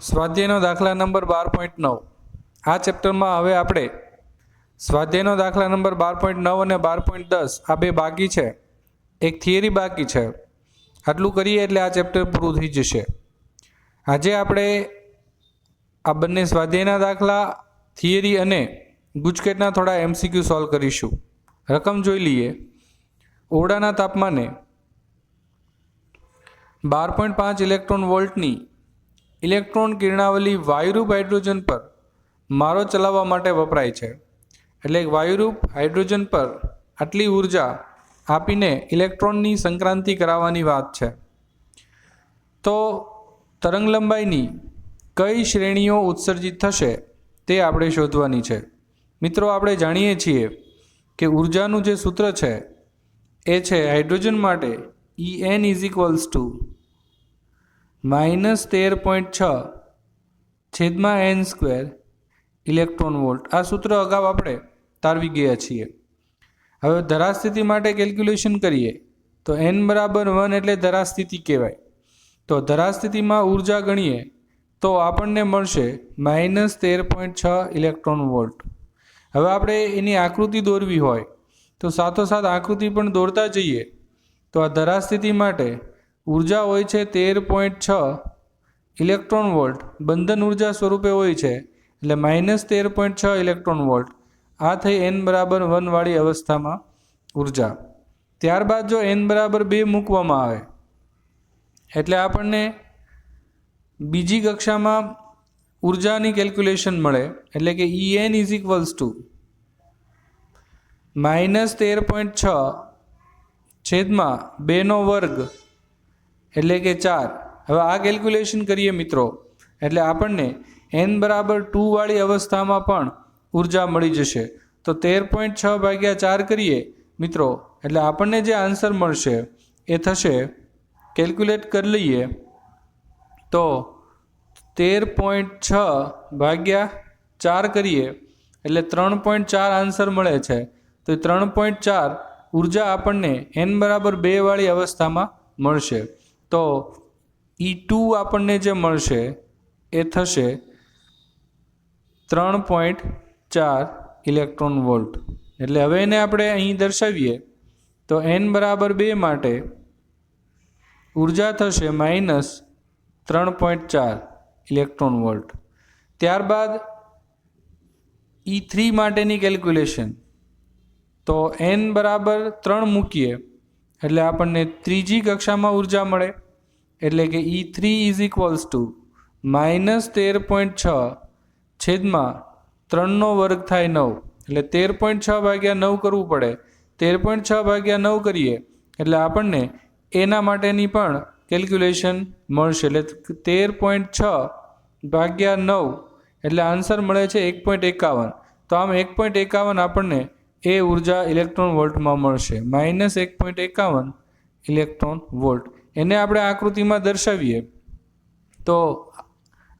સ્વાધ્યાયનો દાખલા નંબર બાર પોઈન્ટ નવ. આ ચેપ્ટરમાં હવે આપણે સ્વાધ્યાયનો દાખલા નંબર બાર પોઈન્ટ નવ અને બાર પોઈન્ટ દસ, આ બે બાકી છે. એક થિયરી બાકી છે. આટલું કરીએ એટલે આ ચેપ્ટર પૂરું થઈ જશે. આજે આપણે આ બંને સ્વાધ્યાયના દાખલા, થિયરી અને ગુજકેટના થોડા એમસીક્યુ સોલ્વ કરીશું. રકમ જોઈ લઈએ. ઓરડાના તાપમાને બાર પોઈન્ટ પાંચ ઇલેક્ટ્રોન વોલ્ટની ઇલેક્ટ્રોન કિરણાવલી વાયુરૂપ હાઇડ્રોજન પર મારો ચલાવવા માટે વપરાય છે. એટલે વાયુરૂપ હાઇડ્રોજન પર આટલી ઊર્જા આપીને ઇલેક્ટ્રોનની સંક્રાંતિ કરાવવાની વાત છે. તો તરંગલંબાઈની કઈ શ્રેણીઓ ઉત્સર્જિત થશે તે આપણે શોધવાની છે. મિત્રો, આપણે જાણીએ છીએ કે ઉર્જાનું જે સૂત્ર છે એ છે હાઇડ્રોજન માટે E n is equals to minus તેર પોઈન્ટ છ છેદમાં એન સ્ક્વેર ઇલેક્ટ્રોન વોલ્ટ. આ સૂત્ર અગાઉ આપણે તારવી ગયા છીએ. હવે ધરાસ્થિતિ માટે કેલ્ક્યુલેશન કરીએ. તો એન બરાબર વન એટલે ધરાસ્થિતિ કહેવાય. તો ધરાસ્થિતિમાં ઊર્જા ગણીએ તો આપણને મળશે માઇનસ તેર પોઈન્ટ છ ઇલેક્ટ્રોન વોલ્ટ. હવે આપણે એની આકૃતિ દોરવી હોય તો સાથોસાથ આકૃતિ પણ દોરતા જઈએ. તો આ ધરાસ્થિતિ માટે ઊર્જા હોય છે તેર પોઈન્ટ છ ઇલેક્ટ્રોન વોલ્ટ. બંધન ઊર્જા સ્વરૂપે હોય છે એટલે માઇનસ તેર પોઈન્ટ છ ઇલેક્ટ્રોન વોલ્ટ. આ થઈ એન બરાબર વનવાળી અવસ્થામાં ઊર્જા. ત્યારબાદ જો એન બરાબર બે મૂકવામાં આવે, એટલે આપણને બીજી કક્ષામાં ઉર્જાની કેલ્ક્યુલેશન મળે, એટલે કે E n is equals to minus તેર પોઈન્ટ છ છેદમાં બેનો વર્ગ એટલે કે ચાર. હવે આ કેલ્ક્યુલેશન કરીએ મિત્રો. એટલે આપણને એન બરાબર ટુવાળી અવસ્થામાં પણ ઊર્જા મળી જશે. તો તેર પોઈન્ટ છ ભાગ્યા ચાર કરીએ મિત્રો. એટલે આપણને જે આન્સર મળશે એ થશે કેલ્ક્યુલેટ કરી લઈએ. તો તેર પોઈન્ટ છ ભાગ્યા ચાર કરીએ. એટલે ત્રણ પોઈન્ટ ચાર આન્સર મળે છે. તો ત્રણ પોઈન્ટ ચાર ઊર્જા આપણને એન બરાબર બેવાળી અવસ્થામાં મળશે. તો ઈ ટુ આપણને જે મળશે, એ થશે ત્રણ પોઈન્ટ ચાર ઇલેક્ટ્રોન વોલ્ટ. એટલે હવે એને આપણે અહીં દર્શાવીએ, તો એન બરાબર બે માટે ઊર્જા થશે માઇનસ ત્રણ પોઈન્ટ ચાર ઇલેક્ટ્રોન વોલ્ટ. ત્યારબાદ ઈ થ્રી માટેની કેલ્ક્યુલેશન. તો એન બરાબર ત્રણ મૂકીએ એટલે આપણને ત્રીજી કક્ષામાં ઊર્જા મળે. એટલે કે E three is equals to minus તેર પોઈન્ટ છ છેદમાં ત્રણનો વર્ગ થાય નવ. એટલે તેર પોઈન્ટ છ ભાગ્યા નવ કરવું પડે. તેર પોઈન્ટ છ ભાગ્યા નવ કરીએ. એટલે આપણને એના માટેની પણ કેલ્ક્યુલેશન મળશે. એટલે તેર પોઈન્ટ છ ભાગ્યા નવ. એટલે આન્સર મળે છે એક પોઈન્ટ એકાવન. તો આમ એક પોઈન્ટ એકાવન આપણને એ ઊર્જા ઇલેક્ટ્રોન વોલ્ટમાં મળશે. માઇનસ એક પોઈન્ટ એકાવન ઇલેક્ટ્રોન વોલ્ટ. એને આપણે આકૃતિમાં દર્શાવીએ. તો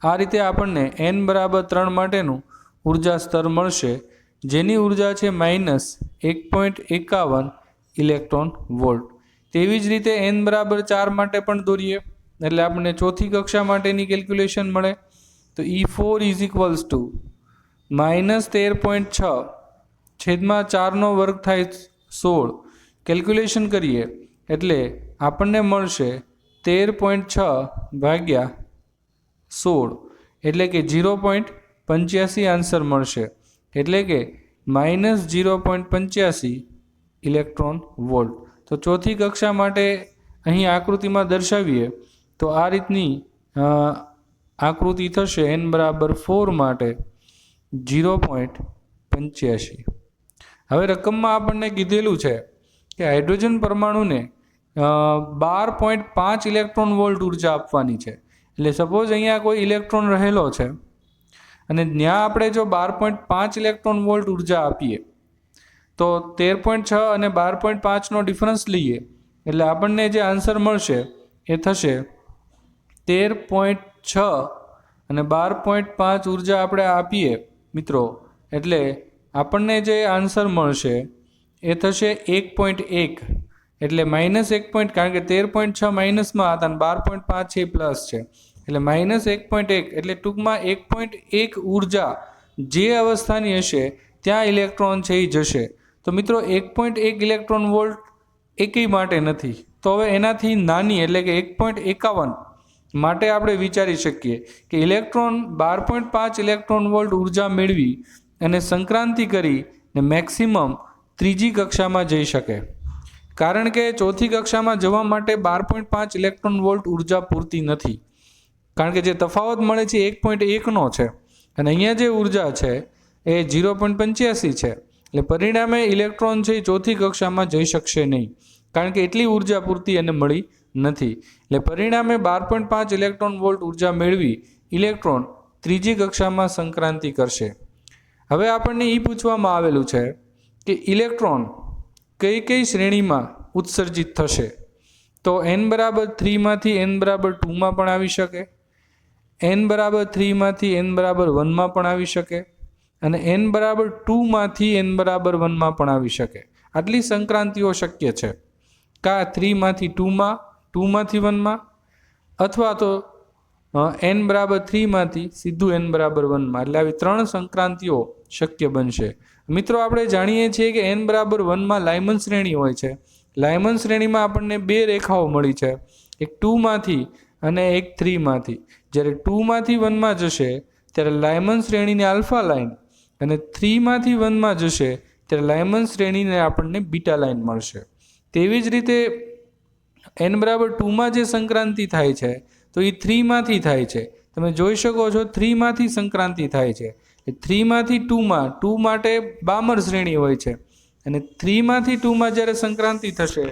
આ રીતે આપણને એન બરાબર ત્રણ માટેનું ઊર્જા સ્તર મળશે, જેની ઊર્જા છે માઇનસ એક પોઈન્ટ એકાવન ઇલેક્ટ્રોન વોલ્ટ. તેવી જ રીતે એન બરાબર ચાર માટે પણ દોરીએ. એટલે આપણને ચોથી કક્ષા માટેની કેલ્ક્યુલેશન મળે. તો E four is equals to minus તેર પોઈન્ટ છ છેદમાં ચારનો વર્ગ થાય સોળ. કેલ્ક્યુલેશન કરીએ. એટલે આપણને મળશે તેર પોઈન્ટ છ ભાગ્યા સોળ. એટલે કે ઝીરો પોઈન્ટ પંચ્યાસી આન્સર મળશે. એટલે કે માઇનસ ઝીરો પોઈન્ટ પંચ્યાસી ઇલેક્ટ્રોન વોલ્ટ. તો ચોથી કક્ષા માટે અહીં આકૃતિમાં દર્શાવીએ, તો આ રીતની આકૃતિ થશે એન બરાબર ફોર માટે ઝીરો પોઈન્ટ પંચ્યાસી. હવે રકમમાં આપણને કીધેલું છે કે હાઇડ્રોજન પરમાણુને બાર પોઈન્ટ પાંચ ઇલેક્ટ્રોન વોલ્ટ ઊર્જા આપવાની છે. એટલે સપોઝ અહીંયા કોઈ ઇલેક્ટ્રોન રહેલો છે અને ત્યાં આપણે જો બાર પોઈન્ટ પાંચ ઇલેક્ટ્રોન વોલ્ટ ઊર્જા આપીએ, તો તેર પોઈન્ટ છ અને બાર પોઈન્ટ પાંચનો ડિફરન્સ લઈએ. એટલે આપણને જે આન્સર મળશે એ થશે તેર પોઈન્ટ છ અને બાર પોઈન્ટ પાંચ ઊર્જા આપણે આપીએ, મિત્રો. એટલે આપણને જે આન્સર મળશે એ થશે એક પોઈન્ટ એક. એટલે માઇનસ એક પોઈન્ટ કારણ કે તેર પોઈન્ટ છ માઇનસમાં હતા અને બાર પોઈન્ટ પાંચ છે પ્લસ છે. એટલે માઇનસ એક પોઈન્ટ એક, એટલે ટૂંકમાં એક પોઈન્ટ એક ઊર્જા જે અવસ્થાની હશે, ત્યાં ઇલેક્ટ્રોન છે એ જશે. તો મિત્રો એક પોઈન્ટ એક ઇલેક્ટ્રોન વોલ્ટ એકેય માટે નથી. તો હવે એનાથી નાની, એટલે કે એક પોઈન્ટ એકાવન માટે આપણે વિચારી શકીએ કે ઇલેક્ટ્રોન બાર પોઈન્ટ પાંચ ઇલેક્ટ્રોન વોલ્ટ ઊર્જા મેળવી અને સંક્રાંતિ કરી ને મેક્સિમમ ત્રીજી કક્ષામાં જઈ શકે. કારણ કે ચોથી કક્ષામાં જવા માટે બાર પોઈન્ટ પાંચ ઇલેક્ટ્રોન વોલ્ટ ઊર્જા પૂરતી નથી. કારણ કે જે તફાવત મળે છે એક પોઈન્ટ એકનો છે. અને અહીંયા જે ઊર્જા છે એ ઝીરો પોઈન્ટ પંચ્યાસી છે. એટલે પરિણામે ઇલેક્ટ્રોન છે એ ચોથી કક્ષામાં જઈ શકશે નહીં. કારણ કે એટલી ઊર્જા પૂરતી એને મળી નથી. એટલે પરિણામે બાર પોઈન્ટ પાંચ ઇલેક્ટ્રોન વોલ્ટ ઊર્જા મેળવી ઇલેક્ટ્રોન ત્રીજી કક્ષામાં સંક્રાંતિ કરશે. હવે આપણને એ પૂછવામાં આવેલું છે કે ઇલેક્ટ્રોન કઈ કઈ શ્રેણીમાં ઉત્સર્જિત થશે? તો એન બરાબર થ્રીમાંથી એન બરાબર ટુમાં પણ આવી શકે. એન બરાબર થ્રીમાંથી એન બરાબર વનમાં પણ આવી શકે. અને એન બરાબર ટુમાંથી એન બરાબર વનમાં પણ આવી શકે. આટલી સંક્રાંતિઓ શક્ય છે. કા થ્રીમાંથી ટુમાં ટુમાંથી વનમાં અથવા તો એન બરાબર થ્રીમાંથી સીધું એન બરાબર વનમાં એટલે આવી ત્રણ સંક્રાંતિઓ શક્ય બનશે. મિત્રો, આપણે જાણીએ છીએ કે એન બરાબર વનમાં લાયમન શ્રેણી હોય છે. લાયમન શ્રેણીમાં આપણને બે રેખાઓ મળી છે. એક ટુમાંથી અને એક થ્રીમાંથી જ્યારે ટુમાંથી વનમાં જશે, ત્યારે લાયમન શ્રેણીને આલ્ફા લાઇન અને થ્રીમાંથી વનમાં જશે, ત્યારે લાયમન શ્રેણીને આપણને બીટા લાઇન મળશે. તેવી જ રીતે એન બરાબર ટુમાં જે સંક્રાંતિ થાય છે તો એ થ્રીમાંથી થાય છે. તમે જોઈ શકો છો થ્રીમાંથી સંક્રાંતિ થાય છે. થ્રીમાંથી ટુમાં, ટુ માટે બામર શ્રેણી હોય છે. અને થ્રીમાંથી ટુમાં જ્યારે સંક્રાંતિ થશે,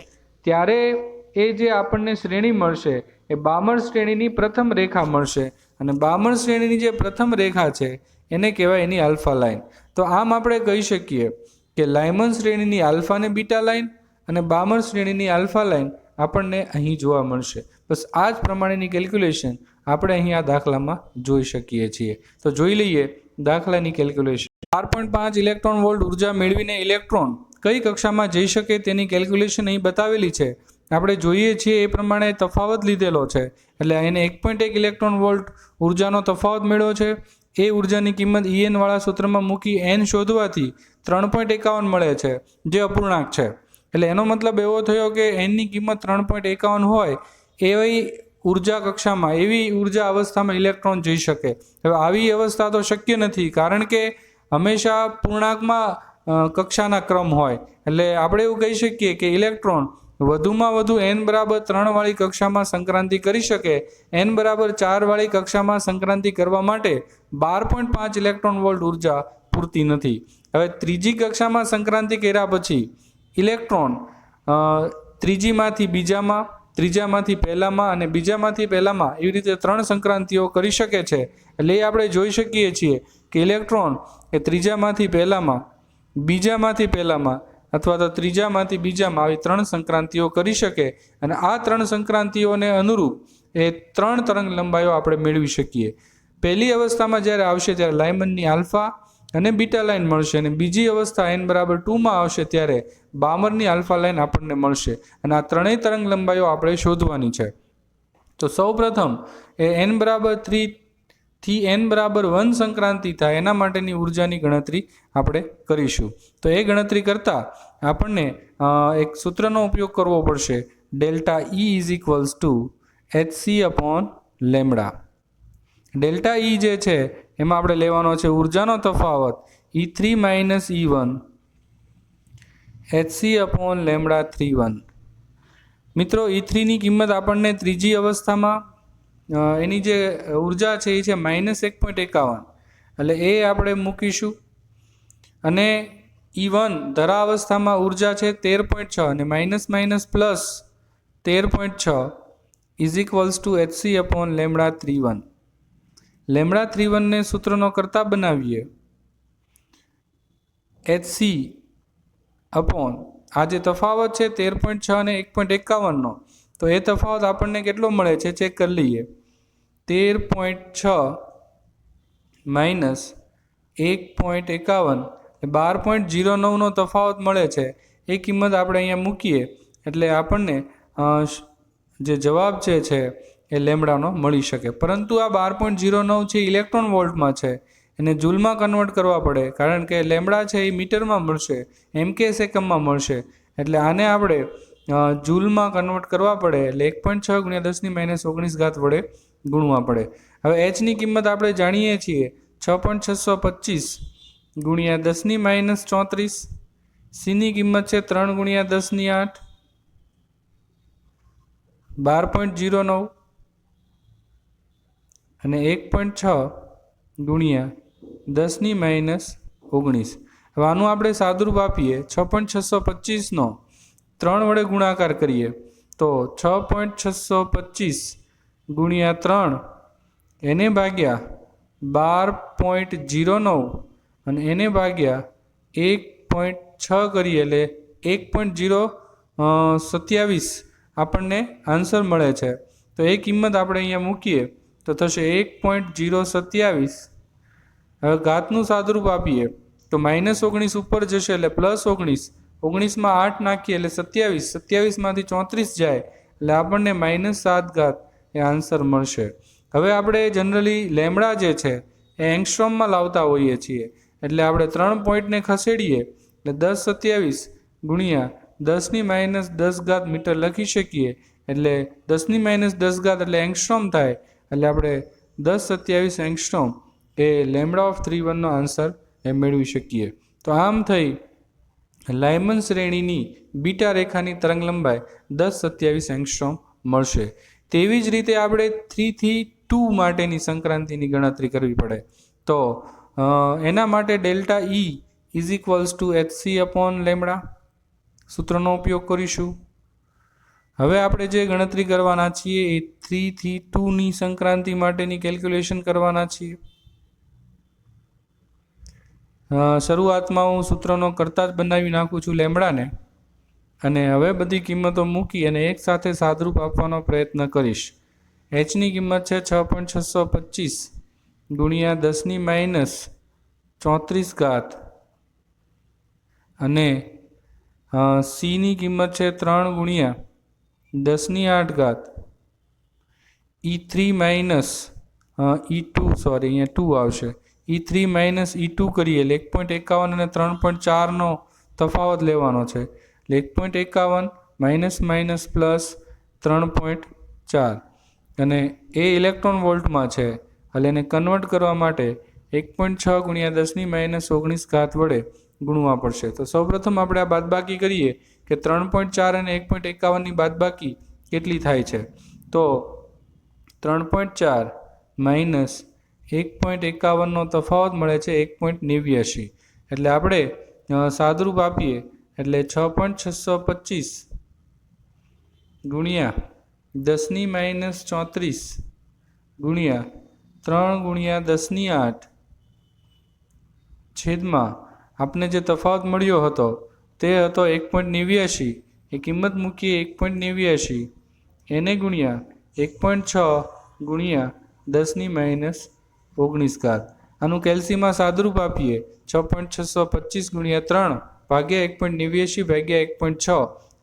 ત્યારે એ જે આપણને શ્રેણી મળશે, એ બામર શ્રેણીની પ્રથમ રેખા મળશે. અને બામર શ્રેણીની જે પ્રથમ રેખા છે, એને કહેવાય એની આલ્ફા લાઇન તો આમ આપણે કહી શકીએ કે લાયમન શ્રેણીની આલ્ફા ને બીટા લાઇન અને બામર શ્રેણીની આલ્ફા લાઇન આપણને અહીં જોવા મળશે. બસ આ જ પ્રમાણેની કેલ્ક્યુલેશન આપણે અહીં આ દાખલામાં જોઈ શકીએ છીએ. તો જોઈ લઈએ દાખલાની કેલ્ક્યુલેશન ચાર પોઈન્ટ પાંચ ઇલેક્ટ્રોન વોલ્ટ ઊર્જા મેળવીને ઇલેક્ટ્રોન કઈ કક્ષામાં જઈ શકે તેની કેલ્ક્યુલેશન અહીં બતાવેલી છે. આપણે જોઈએ છીએ એ પ્રમાણે તફાવત લીધેલો છે. એટલે એને એક પોઈન્ટ એક ઇલેક્ટ્રોન વોલ્ટ ઉર્જાનો તફાવત મેળવ્યો છે. એ ઉર્જાની કિંમત ઈએન વાળા સૂત્રમાં મૂકી એન શોધવાથી ત્રણ પોઈન્ટ એકાવન મળે છે, જે અપૂર્ણાંક છે. એટલે એનો મતલબ એવો થયો કે એનની કિંમત ત્રણ પોઈન્ટ એકાવન હોય એવી ઊર્જા કક્ષામાં, એવી ઊર્જા અવસ્થામાં ઇલેક્ટ્રોન જઈ શકે. હવે આવી અવસ્થા તો શક્ય નથી, કારણ કે હંમેશા પૂર્ણાંકમાં કક્ષાના ક્રમ હોય. એટલે આપણે એવું કહી શકીએ કે ઇલેક્ટ્રોન વધુમાં વધુ એન બરાબર ત્રણવાળી કક્ષામાં સંક્રાંતિ કરી શકે એન બરાબર ચારવાળી કક્ષામાં સંક્રાંતિ કરવા માટે બાર પોઈન્ટ પાંચ ઇલેક્ટ્રોન વોલ્ટ ઊર્જા પૂરતી નથી. હવે ત્રીજી કક્ષામાં સંક્રાંતિ કર્યા પછી ઇલેક્ટ્રોન ત્રીજીમાંથી બીજામાં ત્રીજામાંથી પહેલામાં અને બીજામાંથી પહેલામાં એવી રીતે ત્રણ સંક્રાંતિઓ કરી શકે છે. એટલે એ આપણે જોઈ શકીએ છીએ કે ઇલેક્ટ્રોન એ ત્રીજામાંથી પહેલામાં, બીજામાંથી પહેલામાં અથવા તો ત્રીજામાંથી બીજામાં આવી ત્રણ સંક્રાંતિઓ કરી શકે અને આ ત્રણ સંક્રાંતિઓને અનુરૂપ એ ત્રણ તરંગ લંબાઈઓ આપણે મેળવી શકીએ. પહેલી અવસ્થામાં જ્યારે આવશે ત્યારે લાયમનની આલ્ફા અને બીટા લાઇન મળશે અને બીજી અવસ્થા એન બરાબર ટુમાં આવશે ત્યારે બામરની આલ્ફા લાઇન આપણને મળશે. અને આ ત્રણેય તરંગ લંબાઈઓ આપણે શોધવાની છે. તો સૌ પ્રથમ એ એન બરાબર થ્રી થી એન બરાબર વન સંક્રાંતિ થાય એના માટેની ઉર્જાની ગણતરી આપણે કરીશું. તો એ ગણતરી કરતાં આપણને એક સૂત્રનો ઉપયોગ કરવો પડશે. Delta E is equals to H C upon lambda. Delta E જે છે એમાં આપણે લેવાનો છે ઉર્જાનો તફાવત. E three minus E one HC upon lambda three one મિત્રો ઈ થ્રીની કિંમત આપણને ત્રીજી અવસ્થામાં એની જે ઊર્જા છે એ છે માઇનસ એક પોઈન્ટ એકાવન. એટલે એ આપણે મૂકીશું. અને ઈ વન ધરા અવસ્થામાં ઊર્જા છે તેર પોઈન્ટ છ અને માઇનસ માઇનસ પ્લસ તેર પોઈન્ટ છ is equals to HC upon lambda three one lambda three વનને સૂત્રનો કરતા બનાવીએ. એચસી અપોન આ જે તફાવત છે તેર પોઈન્ટ છ અને એક પોઈન્ટ એકાવનનો, તો એ તફાવત આપણને કેટલો મળે છે ચેક કરી લઈએ. તેર પોઈન્ટ છ માઇનસ એક પોઈન્ટ એકાવન બાર પોઈન્ટ જીરો નવનો તફાવત મળે છે. એ કિંમત આપણે અહીંયા મૂકીએ, એટલે આપણને જે જવાબ જે છે એ લેમડાનો મળી શકે. પરંતુ આ બાર પોઈન્ટ ઝીરો નવ છે ઇલેક્ટ્રોન વોલ્ટમાં છે, એને જૂલમાં કન્વર્ટ કરવા પડે. કારણ કે લેમડા છે એ મીટરમાં મળશે એમ કે સેકમમાં મળશે. એટલે આને આપણે જૂલમાં કન્વર્ટ કરવા પડે. એટલે એક પોઈન્ટ છ ગુણ્યા દસની માઇનસ ઓગણીસ ઘાત વડે ગુણવા પડે. હવે એચની કિંમત આપણે જાણીએ છીએ, છ પોઈન્ટ છસો પચીસ ગુણ્યા દસની માઇનસ ચોત્રીસ. સીની કિંમત છે ત્રણ ગુણ્યા દસની આઠ. બાર પોઈન્ટ જીરો નવ અને એક પોઈન્ટ છ ગુણ્યા દસની માઇનસ ઓગણીસ. હવે આનું આપણે સાદુરૂપ આપીએ. છ પોઈન્ટ છસો પચીસનો ત્રણ વડે ગુણાકાર કરીએ તો છ પોઈન્ટ છસો પચીસ ગુણ્યા ત્રણ એને ભાગ્યા બાર પોઈન્ટ જીરો નવ અને એને ભાગ્યા એક પોઈન્ટ છ કરીએ એટલે એક પોઈન્ટ જીરો સત્યાવીસ આપણને આન્સર મળે છે. તો એ કિંમત આપણે અહીંયા મૂકીએ. તો થશે એક પોઈન્ટ જીરો સત્યાવીસ. હવે ઘાતનું સાદરૂપ આપીએ તો માઇનસ ઓગણીસ ઉપર જશે એટલે પ્લસ ઓગણીસ. ઓગણીસમાં આઠ નાખીએ એટલે સત્યાવીસ. સત્યાવીસમાંથી ચોત્રીસ જાય એટલે આપણને માઇનસ સાત ઘાત એ આન્સર મળશે. હવે આપણે જનરલી લેમડા જે છે એ એંગસ્ટ્રોમમાં લાવતા હોઈએ છીએ. એટલે આપણે ત્રણ પોઈન્ટને ખસેડીએ એટલે દસ સત્યાવીસ ગુણ્યા દસની માઇનસ દસ ઘાત મીટર લખી શકીએ એટલે દસની માઇનસ દસ ઘાત એટલે એંગસ્ટ્રોમ થાય એટલે આપણે દસ સત્યાવીસ એંગસ્ટ્રોમ એ લેમડા ઓફ થ્રી વનનો આન્સર એ મેળવી શકીએ. તો આમ થઈ લાયમન શ્રેણીની બીટા રેખાની તરંગ લંબાઈ દસ સત્યાવીસ એંગસ્ટ્રોમ મળશે. તેવી જ રીતે આપણે થ્રીથી ટુ માટેની સંક્રાંતિની ગણતરી કરવી પડે. તો એના માટે delta E is equals to H C upon lambda સૂત્રનો ઉપયોગ કરીશું. હવે આપણે જે ગણતરી કરવાના છીએ એ થ્રીથી ટુની સંક્રાંતિ માટેની કેલ્ક્યુલેશન કરવાના છીએ. શરૂઆતમાં હું સૂત્રનો કરતાં જ બનાવી નાખું છું લેમડાને અને હવે બધી કિંમતો મૂકી અને એક સાથે સાદરૂપ આપવાનો પ્રયત્ન કરીશ. એચની કિંમત છે છ પોઈન્ટ છસો પચીસ ગુણ્યા દસની માઇનસ ચોત્રીસ ઘાત. અને સીની કિંમત છે ત્રણ ગુણ્યા દસની આઠ ઘાત. E three minus E two sorry અહીંયા ટુ આવશે. E three minus E two કરીએ એટલે એક પોઈન્ટ એકાવન અને ત્રણ પોઈન્ટ ચારનો તફાવત લેવાનો છે. એટલે એક પોઈન્ટ એકાવન માઇનસ માઇનસ પ્લસ ત્રણ પોઈન્ટ ચાર. અને એ ઇલેક્ટ્રોન વોલ્ટમાં છે. એટલે એને કન્વર્ટ કરવા માટે એક પોઈન્ટ છ ગુણ્યા દસની માઇનસ ઓગણીસ ઘાત વડે ગુણવા પડશે. તો સૌપ્રથમ આપણે આ બાદબાકી કરીએ. કે ત્રણ પોઈન્ટ ચાર અને એક પોઈન્ટ એકાવનની બાદબાકી કેટલી થાય છે? તો ત્રણ પોઈન્ટ ચાર માઇનસ એક પોઈન્ટ એકાવનનો તફાવત મળે છે એક પોઈન્ટ નેવ્યાશી. એટલે આપણે સાદરૂપ આપીએ. એટલે છ પોઈન્ટ છસો પચીસ ગુણ્યા દસની માઇનસ ચોત્રીસ ગુણ્યા ત્રણ ગુણ્યા દસની આઠ છેદમાં આપને જે તફાવત મળ્યો હતો તે હતો એક પોઈન્ટ નેવ્યાશી, એ કિંમત મૂકીએ એક પોઈન્ટ નેવ્યાશી. એને ગુણ્યા એક પોઈન્ટ છ ગુણ્યા દસની માઇનસ ઓગણીસ ઘાત. આનું કેલ્સીમાં સાદુરૂપ આપીએ, છ પોઈન્ટ છસો પચીસ ગુણ્યા ત્રણ ભાગ્યા એક પોઈન્ટ નેવ્યાશી ભાગ્યા એક પોઈન્ટ છ.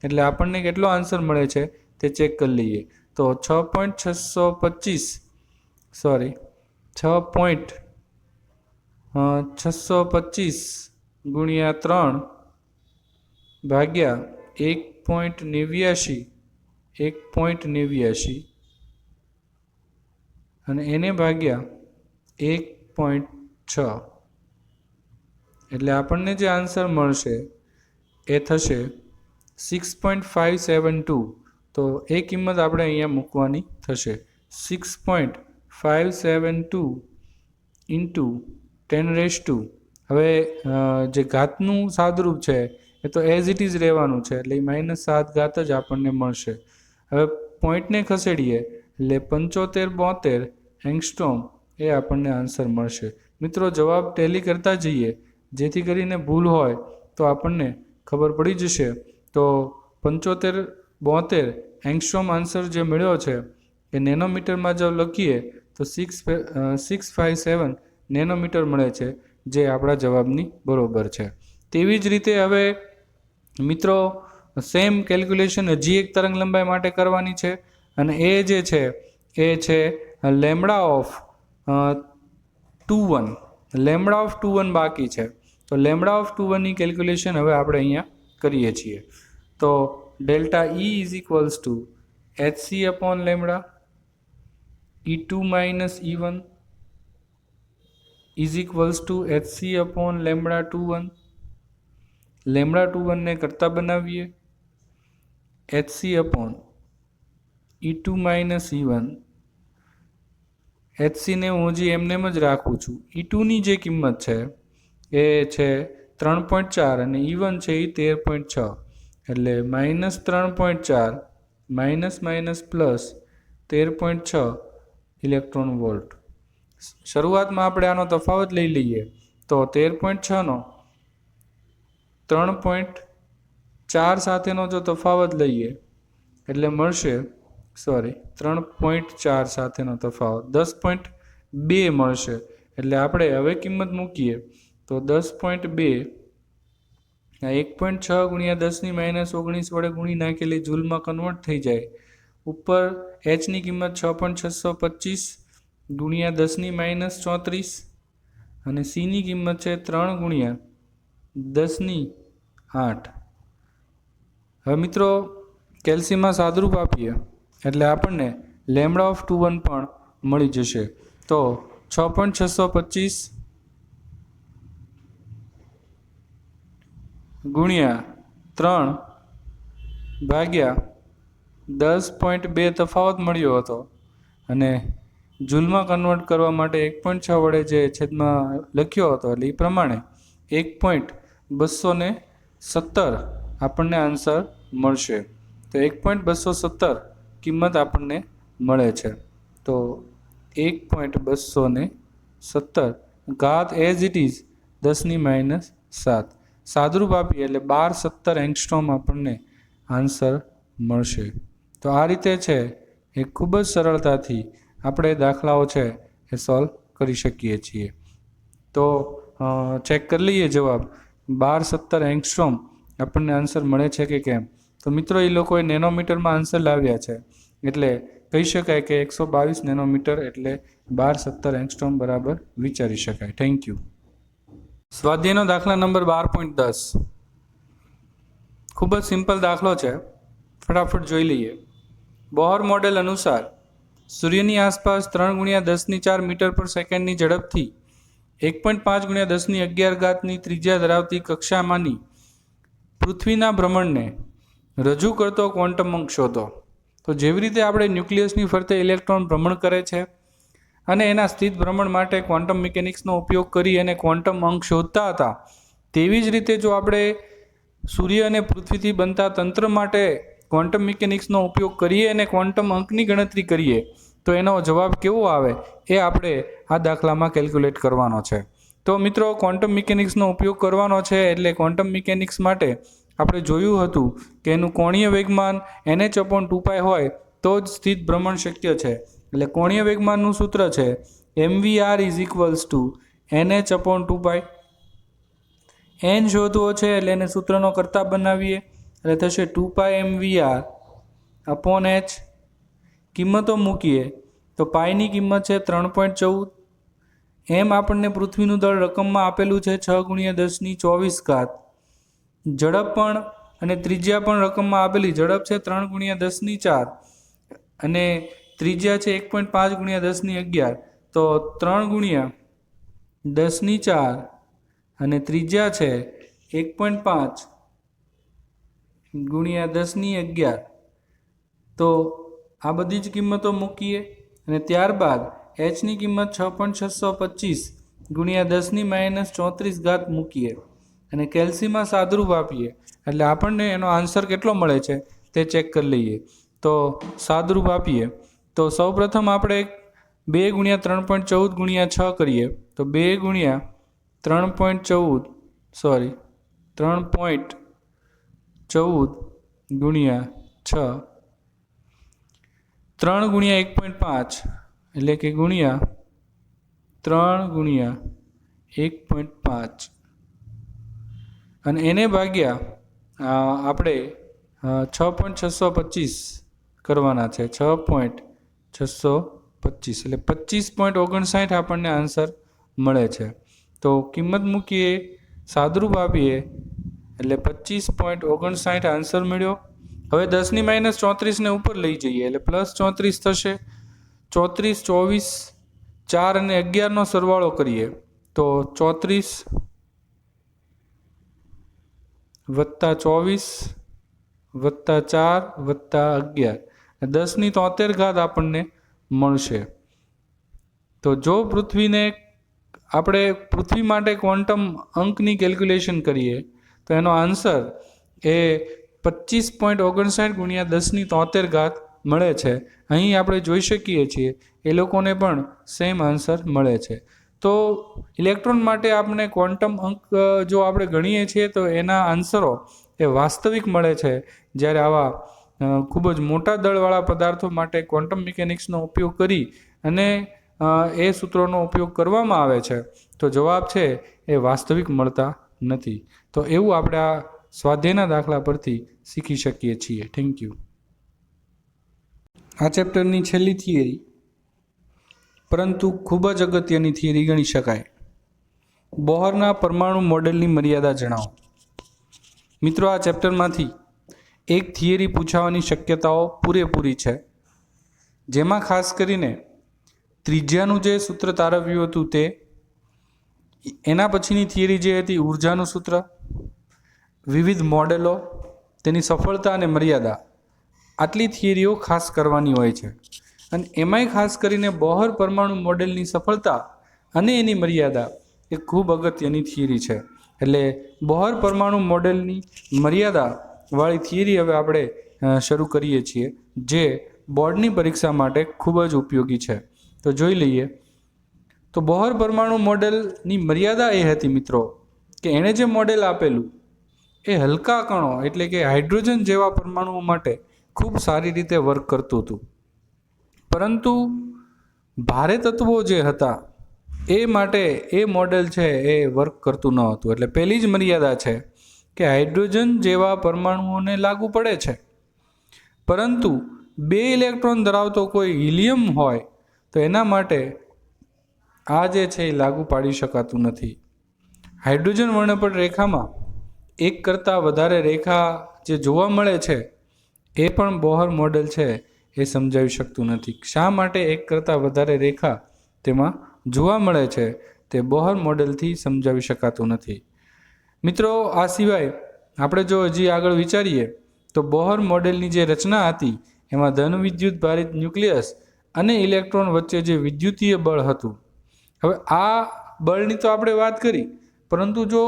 એટલે આપણને કેટલો આન્સર મળે છે? તે ચેક કરી લઈએ. તો છ પોઈન્ટ છસો પચીસ સોરી છ પોઈન્ટ છસો પચીસ ગુણ્યા ત્રણ ભાગ્યા એક પોઈન્ટ નેવ્યાશી, એક પોઈન્ટ નેવ્યાશી. અને એને ભાગ્યા એક પોઈન્ટ છ. એટલે આપણને જે આન્સર મળશે એ થશે six point five seven two તો એ કિંમત આપણે અહીંયા મૂકવાની થશે. Six point five seven two into ten raise to હવે જે ઘાતનું સાદરૂપ છે એ તો એઝ ઇટ ઇઝ રહેવાનું છે, એટલે એ માઇનસ સાત ઘાત જ આપણને મળશે. હવે પોઈન્ટને ખસેડીએ, એટલે પંચોતેર બોતેર એંગસ્ટ્રોમ એ આપણને આન્સર મળશે. મિત્રો, જવાબ ટેલી કરતા જઈએ, જેથી કરીને ભૂલ હોય તો આપણને ખબર પડી જશે. તો પંચોતેર બોતેર એંગસ્ટ્રોમ આન્સર જે મળ્યો છે, એ નેનોમીટરમાં જો લખીએ, તો six six five seven nanometre મળે છે, જે આપણા જવાબની બરોબર છે. તેવી જ રીતે હવે મિત્રો સેમ કેલ્ક્યુલેશન હજી એક તરંગ લંબાઈ માટે કરવાની છે અને એ જે છે, એ છે lambda of two one. Lambda of two one બાકી છે. તો લેમડા ઓફ ટુ વનની કેલ્ક્યુલેશન હવે આપણે અહીંયા કરીએ છીએ. તો delta E is equals to H C upon lambda E two minus E one is equals to H C upon lambda two one lambda two વનને કરતા બનાવીએ. H C upon E two minus E one એચસીને હું હજી એમને જ રાખું છું ઈ ટુની જે કિંમત છે, એ છે ત્રણ પોઈન્ટ ચાર અને ઈ વન છે એ તેર પોઈન્ટ છ. એટલે માઇનસ ત્રણ પોઈન્ટ ચાર માઇનસ માઇનસ પ્લસ તેર પોઈન્ટ છ ઇલેક્ટ્રોન વોલ્ટ શરૂઆતમાં આપણે આનો તફાવત લઈ લઈએ. તો તેર પોઈન્ટ છનો ત્રણ પોઈન્ટ ચાર સાથેનો જો તફાવત લઈએ, એટલે મળશે સોરી ત્રણ પોઈન્ટ ચાર સાથેનો તફાવત. દસ પોઈન્ટ બે મળશે, એટલે આપણે હવે કિંમત મૂકીએ, તો દસ પોઈન્ટ બે એક પોઈન્ટ છ ગુણ્યા દસની માઇનસ ઓગણીસ વડે ગુણી નાખેલી જૂલમાં કન્વર્ટ થઈ જાય. ઉપર એચની કિંમત છ પોઈન્ટ છસો પચીસ ગુણ્યા દસની માઇનસ ચોત્રીસ, અને સીની કિંમત છે ત્રણ ગુણ્યા દસની આઠ. હવે મિત્રો કેલ્સીમાં સાદરૂપ આપીએ, એટલે આપણને લેમડા ઓફ ટુ વન પણ મળી જશે. તો છ પોઈન્ટ છસો પચીસ ગુણ્યા ત્રણ ભાગ્યા દસ પોઈન્ટ બે તફાવત મળ્યો હતો. અને જૂલમાં કન્વર્ટ કરવા માટે એક પોઈન્ટ છ વડે જે છેદમાં લખ્યો હતો, એટલે એ પ્રમાણે એક પોઈન્ટ બસો ને સત્તર આપણને આન્સર મળશે. તો એક પોઈન્ટ બસો સત્તર કિંમત આપણને મળે છે. તો એક પોઈન્ટ બસો ને સત્તર ઘાત એઝ ઇટ ઇઝ દસની માઇનસ સાત. સાદરૂપ આપીએ એટલે બાર સત્તર એંગસ્ટ્રોમ આપણને આન્સર મળશે. તો આ રીતે છે એ ખૂબ જ સરળતાથી આપણે દાખલાઓ છે એ સોલ્વ કરી શકીએ છીએ. તો ચેક કરી લઈએ જવાબ. બાર સત્તર એંગસ્ટ્રોમ આપણને આન્સર મળે છે કે કેમ? તો મિત્રો, એ લોકોએ નેનોમીટરમાં આન્સર લાવ્યા છે. એટલે કહી શકાય કે એકસો બાવીસ નેનોમીટર એટલે બાર સત્તર એંગસ્ટ્રોમ બરાબર વિચારી શકાય. થેન્ક યુ સ્વાધ્યાયનો દાખલા નંબર બાર પોઈન્ટ દસ. ખૂબ જ સિમ્પલ દાખલો છે. ફટાફટ જોઈ લઈએ. બોહર મોડેલ અનુસાર સૂર્યની આસપાસ ત્રણ ગુણ્યા દસની ચાર મીટર પર સેકન્ડની ઝડપથી એક પોઈન્ટ પાંચ ગુણ્યા દસની અગિયાર ઘાતની ત્રિજ્યા ધરાવતી કક્ષામાંની પૃથ્વીના ભ્રમણને રજૂ કરતો ક્વોન્ટમ અંક શોધો. તો જેવી રીતે આપણે ન્યુક્લિયસની ફરતે ઇલેક્ટ્રોન ભ્રમણ કરે છે અને એના સ્થિત ભ્રમણ માટે ક્વોન્ટમ મિકેનિક્સનો ઉપયોગ કરી અને ક્વોન્ટમ અંક શોધતા હતા, તેવી જ રીતે જો આપણે સૂર્ય અને પૃથ્વીથી બનતા તંત્ર માટે ક્વોન્ટમ મિકેનિક્સનો ઉપયોગ કરીએ અને ક્વોન્ટમ અંકની ગણતરી કરીએ તો એનો જવાબ કેવો આવે એ આપણે આ દાખલામાં કેલ્ક્યુલેટ કરવાનો છે. તો મિત્રો ક્વોન્ટમ મિકેનિક્સનો ઉપયોગ કરવાનો છે એટલે ક્વોન્ટમ મિકેનિક્સ માટે આપણે જોયું હતું કે એનું કોણીય વેગમાન એનએચ અપોન ટુ પાય હોય તો જ સ્થિત ભ્રમણ શક્ય છે. એટલે કોણીય વેગમાનનું સૂત્ર છે M V R is equals to NH upon two pi n શોધવો છે એટલે એને સૂત્રનો કરતા બનાવીએ. એટલે થશે two pi M V R upon H કિંમતો મૂકીએ, તો પાયની કિંમત છે ત્રણ પોઈન્ટ ચૌદ. એમ આપણને પૃથ્વીનું દળ રકમમાં આપેલું છે છ ગુણ્યા દસની ચોવીસ ઘાત. ઝડપ પણ અને ત્રિજ્યા પણ રકમમાં આપેલી ઝડપ છે ત્રણ ગુણ્યા દસની ચાર. અને ત્રિજ્યા છે એક પોઈન્ટ પાંચ ગુણ્યા દસની અગિયાર. તો ત્રણ ગુણ્યા દસની ચાર અને ત્રિજ્યા છે એક પોઈન્ટ પાંચ ગુણ્યા દસની અગિયાર. તો આ બધી જ કિંમતો મૂકીએ અને ત્યારબાદ એચની કિંમત છ પોઈન્ટ છસો પચીસ ગુણ્યા દસની માઇનસ ચોત્રીસ ઘાત મૂકીએ અને કેલ્સીમાં સાદરૂપ આપીએ. એટલે આપણને એનો આન્સર કેટલો મળે છે તે ચેક કરી લઈએ. તો સાદરૂપ આપીએ. તો સૌપ્રથમ આપણે બે ગુણ્યા ત્રણ પોઈન્ટ ચૌદ ગુણ્યા છ કરીએ. તો બે ગુણ્યા ત્રણ પોઈન્ટ ચૌદ સોરી ત્રણ પોઈન્ટ ચૌદ ગુણ્યા છ. ત્રણ ગુણ્યા એક પોઈન્ટ પાંચ, એટલે કે ગુણ્યા ત્રણ ગુણ્યા એક પોઈન્ટ પાંચ. અને એને ભાગ્યા આપણે છ પોઈન્ટ છસો પચીસ કરવાના છે. છ પોઈન્ટ છસો પચીસ, એટલે પચીસ પોઈન્ટ ઓગણસાઠ આપણને આન્સર મળે છે. તો કિંમત મૂકીએ, સાદરૂપ આપીએ, એટલે પચીસ પોઈન્ટ ઓગણસાઠ આન્સર મળ્યો. હવે દસની માઇનસ ચોત્રીસને ઉપર લઈ જઈએ, એટલે પ્લસ ચોત્રીસ થશે. ચોત્રીસ, ચોવીસ, ચાર અને અગિયારનો સરવાળો કરીએ, તો ચોત્રીસ વત્તા ચોવીસ વત્તા ચાર વત્તા અગિયાર. દસની તોતેર ઘાત આપણને મળશે. તો જો પૃથ્વીને આપણે પૃથ્વી માટે ક્વોન્ટમ અંકની કેલ્ક્યુલેશન કરીએ, તો એનો આન્સર એ પચીસ પોઈન્ટ ઓગણસાઠ ગુણ્યા દસની તોતેર ઘાત મળે છે. અહીં આપણે જોઈ શકીએ છીએ, એ લોકોને પણ સેમ આન્સર મળે છે. તો ઇલેક્ટ્રોન માટે આપણે ક્વોન્ટમ અંક જો આપણે ગણીએ છીએ, તો એના આન્સરો એ વાસ્તવિક મળે છે. જ્યારે આવા ખૂબ જ મોટા દળવાળા પદાર્થો માટે ક્વોન્ટમ મિકેનિક્સનો ઉપયોગ કરી અને એ સૂત્રોનો ઉપયોગ કરવામાં આવે છે, તો જવાબ છે, એ વાસ્તવિક મળતા નથી. તો એવું આપણે આ સ્વાધ્યાયના દાખલા પરથી શીખી શકીએ છીએ. થેન્ક યુ આ ચેપ્ટરની છેલ્લી થિયરી, પરંતુ ખૂબ જ અગત્યની થિયરી ગણી શકાય. બોહરના પરમાણુ મોડેલની મર્યાદા જણાવો. મિત્રો, આ ચેપ્ટરમાંથી એક થિયરી પૂછાવાની શક્યતાઓ પૂરેપૂરી છે, જેમાં ખાસ કરીને ત્રિજ્યાનું જે સૂત્ર તારવ્યું હતું તે, એના પછીની થિયરી જે હતી, ઉર્જાનું સૂત્ર વિવિધ મોડેલો, તેની સફળતા અને મર્યાદા, આટલી થિયરીઓ ખાસ કરવાની હોય છે. અને એમાંય ખાસ કરીને બોહર પરમાણુ મોડેલની સફળતા અને એની મર્યાદા એ ખૂબ અગત્યની થિયરી છે. એટલે બોહર પરમાણુ મોડેલની મર્યાદાવાળી થિયરી હવે આપણે શરૂ કરીએ છીએ, જે બોર્ડની પરીક્ષા માટે ખૂબ જ ઉપયોગી છે. તો જોઈ લઈએ. તો બોહર પરમાણુ મોડેલની મર્યાદા એ હતી મિત્રો, કે એણે જે મોડેલ આપેલું એ હલકા કણો એટલે કે હાઇડ્રોજન જેવા પરમાણુઓ માટે ખૂબ સારી રીતે વર્ક કરતું હતું. પરંતુ ભારે તત્વો જે હતા, એ માટે એ મોડેલ છે એ વર્ક કરતું ન હતું. એટલે પહેલી જ મર્યાદા છે કે હાઇડ્રોજન જેવા પરમાણુઓને લાગુ પડે છે. પરંતુ બે ઇલેક્ટ્રોન ધરાવતો કોઈ હિલિયમ હોય, તો એના માટે આ જે છે એ લાગુ પાડી શકાતું નથી. હાઇડ્રોજન વર્ણપટ રેખામાં એક કરતાં વધારે રેખા જે જોવા મળે છે, એ પણ બોહર મોડેલ છે, એ સમજાવી શકતું નથી. શા માટે એક કરતાં વધારે રેખા તેમાં જોવા મળે છે, તે બોહર મોડેલથી સમજાવી શકાતું નથી. મિત્રો, આ સિવાય આપણે જો હજી આગળ વિચારીએ, તો બોહર મોડેલની જે રચના હતી, એમાં ધન વિદ્યુત ભારિત ન્યુક્લિયસ અને ઇલેક્ટ્રોન વચ્ચે જે વિદ્યુતીય બળ હતું. હવે આ બળની તો આપણે વાત કરી, પરંતુ જો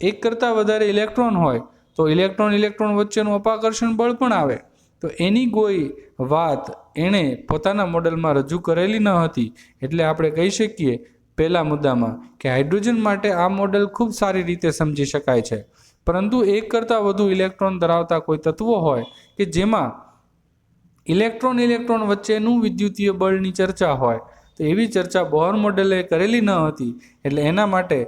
એક કરતાં વધારે ઇલેક્ટ્રોન હોય, તો ઇલેક્ટ્રોન ઇલેક્ટ્રોન વચ્ચેનું અપાકર્ષણ બળ પણ આવે. તો એની કોઈ વાત એણે પોતાના મોડલમાં રજૂ કરેલી ન હતી. એટલે આપણે કહી શકીએ પહેલા મુદ્દામાં કે હાઇડ્રોજન માટે આ મોડલ ખૂબ સારી રીતે સમજી શકાય છે. પરંતુ એક કરતાં વધુ ઇલેક્ટ્રોન ધરાવતા કોઈ તત્વો હોય કે જેમાં ઇલેક્ટ્રોન ઇલેક્ટ્રોન વચ્ચેનું વિદ્યુતીય બળની ચર્ચા હોય, તો એવી ચર્ચા બોહર મોડેલે કરેલી ન હતી. એટલે એના માટે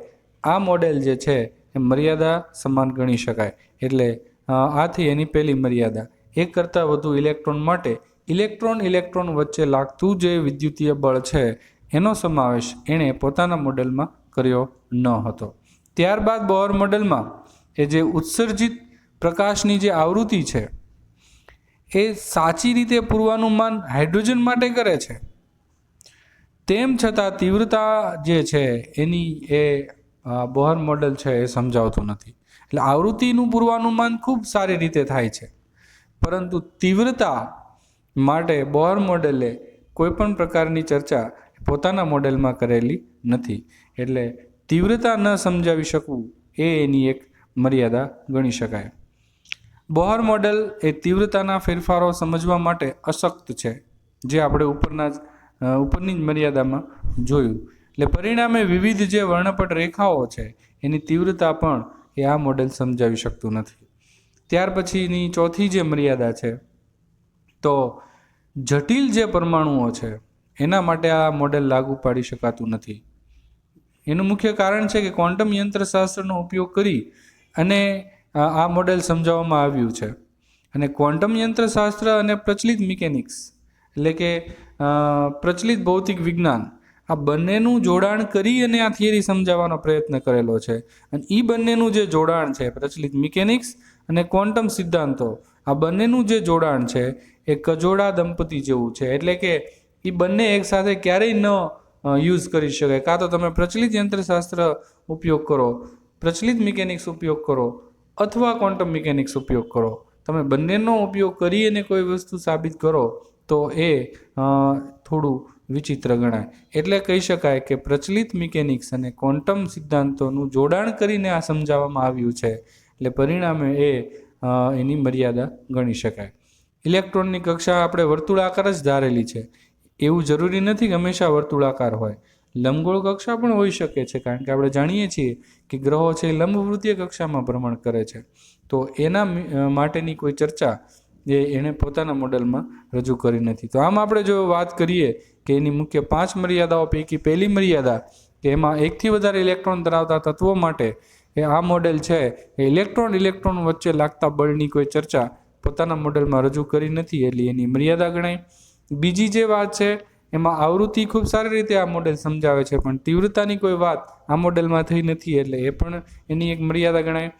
આ મોડેલ જે છે મર્યાદા સમાન ગણી શકાય. એટલે આથી એની પહેલી મર્યાદા. એક કરતાં વધુ ઇલેક્ટ્રોન માટે ઇલેક્ટ્રોન ઇલેક્ટ્રોન વચ્ચે લાગતું જે વિદ્યુતીય બળ છે, એનો સમાવેશ એણે પોતાના મોડેલમાં કર્યો ન હતો. ત્યારબાદ બોર મોડેલમાં એ જે ઉત્સર્જિત પ્રકાશની જે આવૃત્તિ છે, એ સાચી રીતે પૂર્વાનુમાન હાઇડ્રોજન માટે કરે છે. તેમ છતાં તીવ્રતા જે છે, એની એ બોહર મોડેલ છે એ સમજાવતું નથી. એટલે આવૃત્તિનું પૂર્વાનુમાન ખૂબ સારી રીતે થાય છે. પરંતુ તીવ્રતા માટે બોહર મોડેલે કોઈ પણ પ્રકારની ચર્ચા પોતાના મોડેલમાં કરેલી નથી. એટલે તીવ્રતા ન સમજાવી શકવું એ એની એક મર્યાદા ગણી શકાય. બોહર મોડેલ એ તીવ્રતાના ફેરફારો સમજવા માટે અશક્ત છે, જે આપણે ઉપરના ઉપરની જ મર્યાદામાં જોયું. એટલે પરિણામે વિવિધ જે વર્ણપટ રેખાઓ છે, એની તીવ્રતા પણ એ આ મોડેલ સમજાવી શકતું નથી. ત્યાર પછીની ચોથી જે મર્યાદા છે, તો જટિલ જે પરમાણુઓ છે, એના માટે આ મોડેલ લાગુ પાડી શકાતું નથી. એનું મુખ્ય કારણ છે કે ક્વોન્ટમ યંત્રશાસ્ત્રનો ઉપયોગ કરી અને આ મોડેલ સમજાવવામાં આવ્યું છે. અને ક્વોન્ટમ યંત્રશાસ્ત્ર અને પ્રચલિત મિકેનિક્સ એટલે કે પ્રચલિત ભૌતિક વિજ્ઞાન આ બંનેનું જોડાણ કરી અને આ થિયરી સમજાવવાનો પ્રયત્ન કરેલો છે. અને એ બંનેનું જે જોડાણ છે, પ્રચલિત મિકેનિક્સ અને ક્વોન્ટમ સિદ્ધાંતો, આ બંનેનું જે જોડાણ છે, એ કજોડા દંપતી જેવું છે. એટલે કે એ બંને એકસાથે ક્યારેય ન યુઝ કરી શકાય. કાં તો તમે પ્રચલિત યંત્રશાસ્ત્ર ઉપયોગ કરો, પ્રચલિત મિકેનિક્સ ઉપયોગ કરો, અથવા ક્વોન્ટમ મિકેનિક્સ ઉપયોગ કરો. તમે બંનેનો ઉપયોગ કરી અને કોઈ વસ્તુ સાબિત કરો, તો એ થોડું વિચિત્ર ગણાય. એટલે કહી શકાય કે પ્રચલિત મિકેનિક્સ અને ક્વોન્ટમ સિદ્ધાંતોનું જોડાણ કરીને આ સમજાવવામાં આવ્યું છે. એટલે પરિણામે એ એની મર્યાદા ગણી શકાય. ઇલેક્ટ્રોનની કક્ષા આપણે વર્તુળાકાર જ ધારેલી છે. એવું જરૂરી નથી કે હંમેશા વર્તુળાકાર હોય. લંબગોળ કક્ષા પણ હોઈ શકે છે, કારણ કે આપણે જાણીએ છીએ કે ગ્રહો છે લંબવૃત્તીય કક્ષામાં ભ્રમણ કરે છે. તો એના માટેની કોઈ ચર્ચા એ એણે પોતાના મોડેલમાં રજૂ કરી નથી. તો આમ આપણે જો વાત કરીએ કે એની મુખ્ય પાંચ મર્યાદાઓ પૈકી પહેલી મર્યાદા કે એમાં એકથી વધારે ઇલેક્ટ્રોન ધરાવતા તત્વો માટે એ આ મોડેલ છે, એ ઇલેક્ટ્રોન ઇલેક્ટ્રોન વચ્ચે લાગતા બળની કોઈ ચર્ચા પોતાના મોડેલમાં રજૂ કરી નથી એટલે એની મર્યાદા ગણાય. બીજી જે વાત છે, એમાં આવૃત્તિ ખૂબ સારી રીતે આ મોડેલ સમજાવે છે, પણ તીવ્રતાની કોઈ વાત આ મોડેલમાં થઈ નથી એટલે એ પણ એની એક મર્યાદા ગણાય.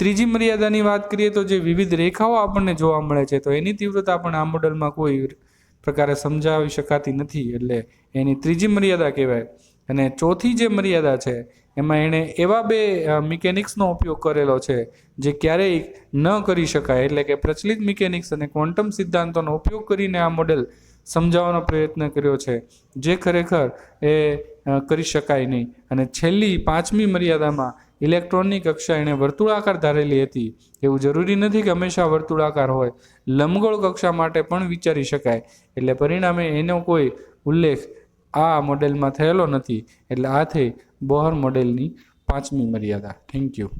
ત્રીજી મર્યાદાની વાત કરીએ તો જે વિવિધ રેખાઓ આપણને જોવા મળે છે, તો એની તીવ્રતા પણ આ મોડલમાં કોઈ પ્રકારે સમજાવી શકાતી નથી, એટલે એની ત્રીજી મર્યાદા કહેવાય. અને ચોથી જે મર્યાદા છે, એમાં એણે એવા બે મિકેનિક્સનો ઉપયોગ કરેલો છે, જે ક્યારેય ન કરી શકાય, એટલે કે પ્રચલિત મિકેનિક્સ અને ક્વોન્ટમ સિદ્ધાંતોનો ઉપયોગ કરીને આ મોડેલ સમજાવવાનો પ્રયત્ન કર્યો છે, જે ખરેખર એ કરી શકાય નહીં. અને છેલ્લી પાંચમી મર્યાદામાં ઇલેક્ટ્રોનની કક્ષા એણે વર્તુળાકાર ધારેલી હતી. એવું જરૂરી નથી કે હંમેશા વર્તુળાકાર હોય. લંબગોળ કક્ષા માટે પણ વિચારી શકાય. એટલે પરિણામે એનો કોઈ ઉલ્લેખ આ મોડેલમાં થયેલો નથી. એટલે આ થઈ બોહર મોડેલની પાંચમી મર્યાદા. Thank you